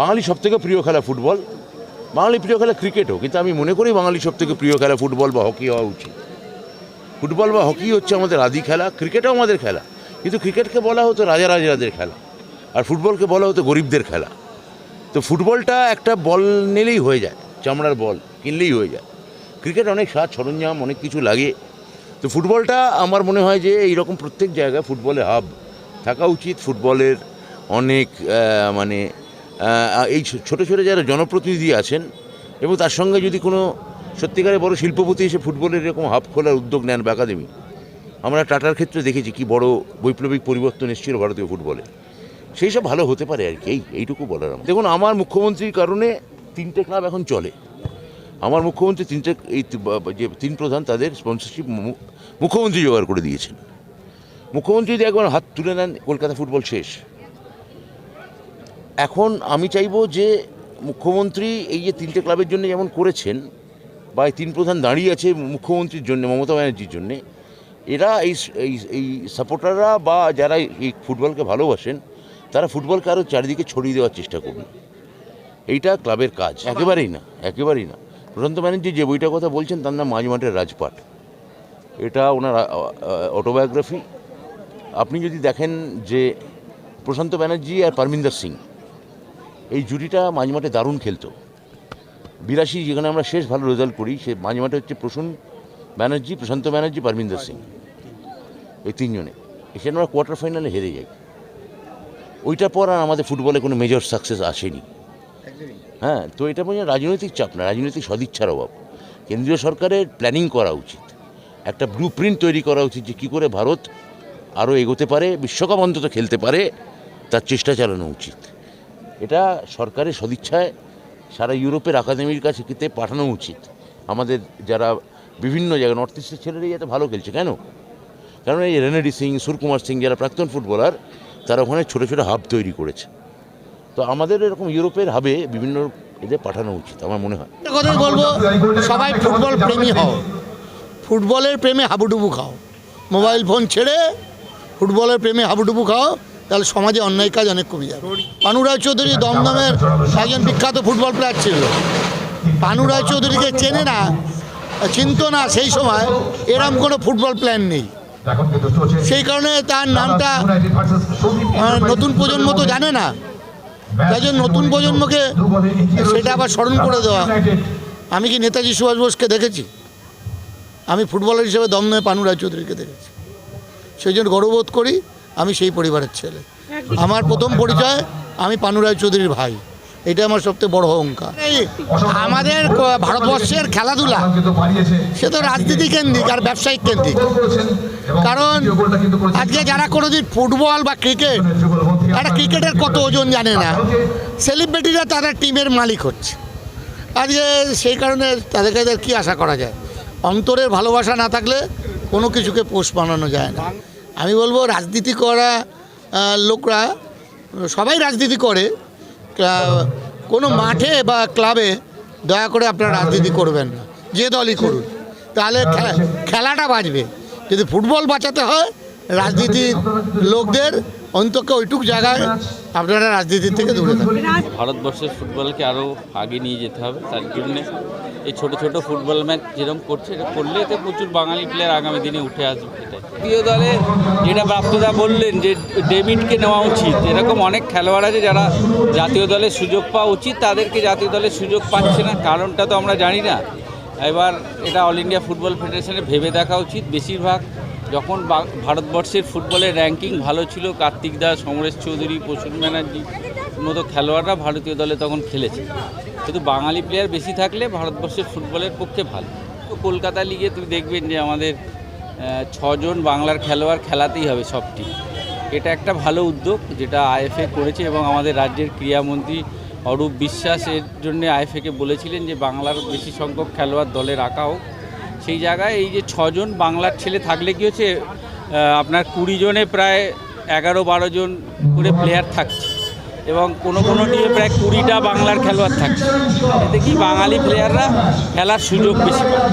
বাঙালি সবথেকে প্রিয় খেলা ফুটবল? বাঙালি প্রিয় খেলা ক্রিকেটও, কিন্তু আমি মনে করি বাঙালি সবথেকে প্রিয় খেলা ফুটবল বা হকি হওয়া উচিত। ফুটবল বা হকি হচ্ছে আমাদের আদি খেলা, ক্রিকেটও আমাদের খেলা। কিন্তু ক্রিকেটকে বলা হতো রাজা রাজাদের খেলা, আর ফুটবলকে বলা হতো গরিবদের খেলা। তো ফুটবলটা একটা বল নিলেই হয়ে যায়, চামড়ার বল কিনলেই হয়ে যায়। ক্রিকেট অনেক সাজ সরঞ্জাম, অনেক কিছু লাগে। তো ফুটবলটা আমার মনে হয় যে এইরকম প্রত্যেক জায়গায় ফুটবলে হাব থাকা উচিত। ফুটবলের অনেক মানে এই ছোটো ছোটো যারা জনপ্রতিনিধি আছেন এবং তার সঙ্গে যদি কোনো সত্যিকারের বড় শিল্পপতি এসে ফুটবলের এরকম হাব খোলার উদ্যোগ নেন বা একাডেমি, আমরা টাটার ক্ষেত্রে দেখেছি কি বড় বৈপ্লবিক পরিবর্তন এসেছিল ভারতীয় ফুটবলে। সেই সব ভালো হতে পারে আর কি, এই, এইটুকু বলার আমার। দেখুন, আমার মুখ্যমন্ত্রীর কারণে তিনটে ক্লাব এখন চলে। আমার মুখ্যমন্ত্রী তিনটে, এই যে তিন প্রধান তাদের স্পন্সরশিপ মুখ্যমন্ত্রী জোগাড় করে দিয়েছেন। মুখ্যমন্ত্রী যদি একবার হাত তুলে নেন, কলকাতা ফুটবল শেষ। এখন আমি চাইব যে মুখ্যমন্ত্রী এই যে তিনটে ক্লাবের জন্য যেমন করেছেন বা এই তিন প্রধান দাঁড়িয়ে আছে মুখ্যমন্ত্রীর জন্য মমতা ব্যানার্জির জন্যে এরা এই এই সাপোর্টাররা বা যারা এই ফুটবলকে ভালোবাসেন তারা ফুটবলকে আরও চারিদিকে ছড়িয়ে দেওয়ার চেষ্টা করুন। এইটা ক্লাবের কাজ একেবারেই না একেবারেই না। প্রশান্ত ব্যানার্জি যে বইটার কথা বলছেন তার নাম মাঝমাঠের রাজপাট। এটা ওনার অটোবায়োগ্রাফি আপনি যদি দেখেন যে প্রশান্ত ব্যানার্জি আর পারমিন্দর সিং এই জুটিটা মাঝমাঠে দারুণ খেলতো। বিরাশি যেখানে আমরা শেষ ভালো রেজাল্ট করি সে মাঝমাঠে হচ্ছে প্রসূন ব্যানার্জি প্রশান্ত ব্যানার্জি পারমিন্দর সিং। এই তিনজনে। এখানে আমরা কোয়ার্টার ফাইনালে হেরে যাই। ওইটার পর আর আমাদের ফুটবলে কোনো মেজর সাকসেস আসেনি। হ্যাঁ তো এটা মানে রাজনৈতিক চাপ না রাজনৈতিক সদিচ্ছার অভাব। কেন্দ্রীয় সরকারের প্ল্যানিং করা উচিত। একটা ব্লু প্রিন্ট তৈরি করা উচিত যে কী করে ভারত আরও এগোতে পারে বিশ্বকাপ অন্তত খেলতে পারে তার চেষ্টা চালানো উচিত। এটা সরকারের সদিচ্ছায় সারা ইউরোপের একাডেমির কাছে কিতে পাঠানো উচিত। আমাদের যারা বিভিন্ন জায়গায় নর্থ ইস্টের ছেলেরাই এত ভালো খেলছে, কেন? কারণ এই রেনেডি সিং সুরকুমার সিং যারা প্রাক্তন ফুটবলার তারা ওখানে ছোটো ছোটো হাব তৈরি করেছে। তো আমাদের এরকম ইউরোপের হাবে বিভিন্ন এদের পাঠানো উচিত, আমার মনে হয়। কথাই বলব, সবাই ফুটবল প্রেমী হও। ফুটবলের প্রেমে হাবুডুবু খাও। মোবাইল ফোন ছেড়ে ফুটবলের প্রেমে হাবুডুবু খাও। তাহলে সমাজে অন্যায় কাজ অনেক কমে যাবে। পানু রায় চৌধুরী দমদমের একজন বিখ্যাত ফুটবল প্লেয়ার ছিল। পানু রায় চৌধুরীকে চেনে না চিনতো না সেই সময় এরম কোনো ফুটবল প্ল্যান নেই। সেই কারণে তার নামটা নতুন প্রজন্ম তো জানে না। তাই জন্য নতুন প্রজন্মকে সেটা আবার স্মরণ করে দেওয়া। আমি কি নেতাজি সুভাষ বোসকে দেখেছি? আমি ফুটবলার হিসেবে দমদমে পানু রায়চৌধুরীকে দেখেছি। সেই জন্য গর্ববোধ করি আমি সেই পরিবারের ছেলে। আমার প্রথম পরিচয় আমি পানু রায়চৌধুরীর ভাই। এটা আমার সবচেয়ে বড় অহংকার। আমাদের ভারতবর্ষের খেলাধুলা সে তো রাজনীতি কেন্দ্রিক আর ব্যবসায়িক কেন্দ্রিক কারণ আজকে যারা কোনোদিন ফুটবল বা ক্রিকেট একটা ক্রিকেটের কত ওজন জানে না। সেলিব্রিটিরা তাদের টিমের মালিক হচ্ছে। আজকে সেই কারণে তাদের কাছে কী আশা করা যায়? অন্তরের ভালোবাসা না থাকলে কোনো কিছুকে পোষ বানানো যায় না। আমি বলব রাজনীতি করা লোকরা, সবাই রাজনীতি করে। কোনো মাঠে বা ক্লাবে দয়া করে আপনারা রাজনীতি করবেন না, যে দলই করুন। তাহলে খেলাটা বাঁচবে। যদি ফুটবল বাঁচাতে হয় রাজনীতির লোকদের অন্তত ওইটুক জায়গায় আপনারা রাজনীতির থেকে দূরে থাকুন। ভারতবর্ষের ফুটবলকে আরও আগে নিয়ে যেতে হবে, তার জন্য এই ছোট ছোট ফুটবল ম্যাচ যেরকম করছে, এটা করলে এতে প্রচুর বাঙালি প্লেয়ার আগামী দিনে উঠে আসবে এটাই। দ্বিতীয় দলে যেটা প্রাপ্তদা বললেন যে ডেভিডকে নেওয়া উচিত, এরকম অনেক খেলোয়াড় আছে যারা জাতীয় দলে সুযোগ পাওয়া উচিত, তাদেরকে জাতীয় দলে সুযোগ পাচ্ছে না, কারণটা তো আমরা জানি না। এবার এটা অল ইন্ডিয়া ফুটবল ফেডারেশনে ভেবে দেখা উচিত। বেশিরভাগ যখন ভারতবর্ষের ফুটবলের র্যাঙ্কিং ভালো ছিল, কার্তিক দাস, সমরেশ চৌধুরী, প্রসূন ব্যানার্জি মতো খেলোয়াড়রা ভারতীয় দলে তখন খেলেছে। কিন্তু বাঙালি প্লেয়ার বেশি থাকলে ভারতবর্ষের ফুটবলের পক্ষে ভালো। তো কলকাতা লিগে তুমি দেখবেন যে আমাদের ছজন বাংলার খেলোয়াড় খেলাতেই হবে সবটি এটা একটা ভালো উদ্যোগ যেটা আইএফএ করেছে এবং আমাদের রাজ্যের ক্রীড়ামন্ত্রী অরূপ বিশ্বাস এর জন্য আইএফএকে বলেছিলেন যে বাংলার বেশি সংখ্যক খেলোয়াড় দলে রাখা হোক। সেই জায়গায় এই যে ছজন বাংলার ছেলে থাকলে কি হচ্ছে আপনার কুড়ি জনে প্রায় এগারো বারো জন করে প্লেয়ার থাকছে। এবং কোনো কোনো টিমে প্রায় কুড়িটা বাংলার খেলোয়াড় থাকে। এতে কি বাঙালি প্লেয়াররা খেলার সুযোগ বেশি পায়।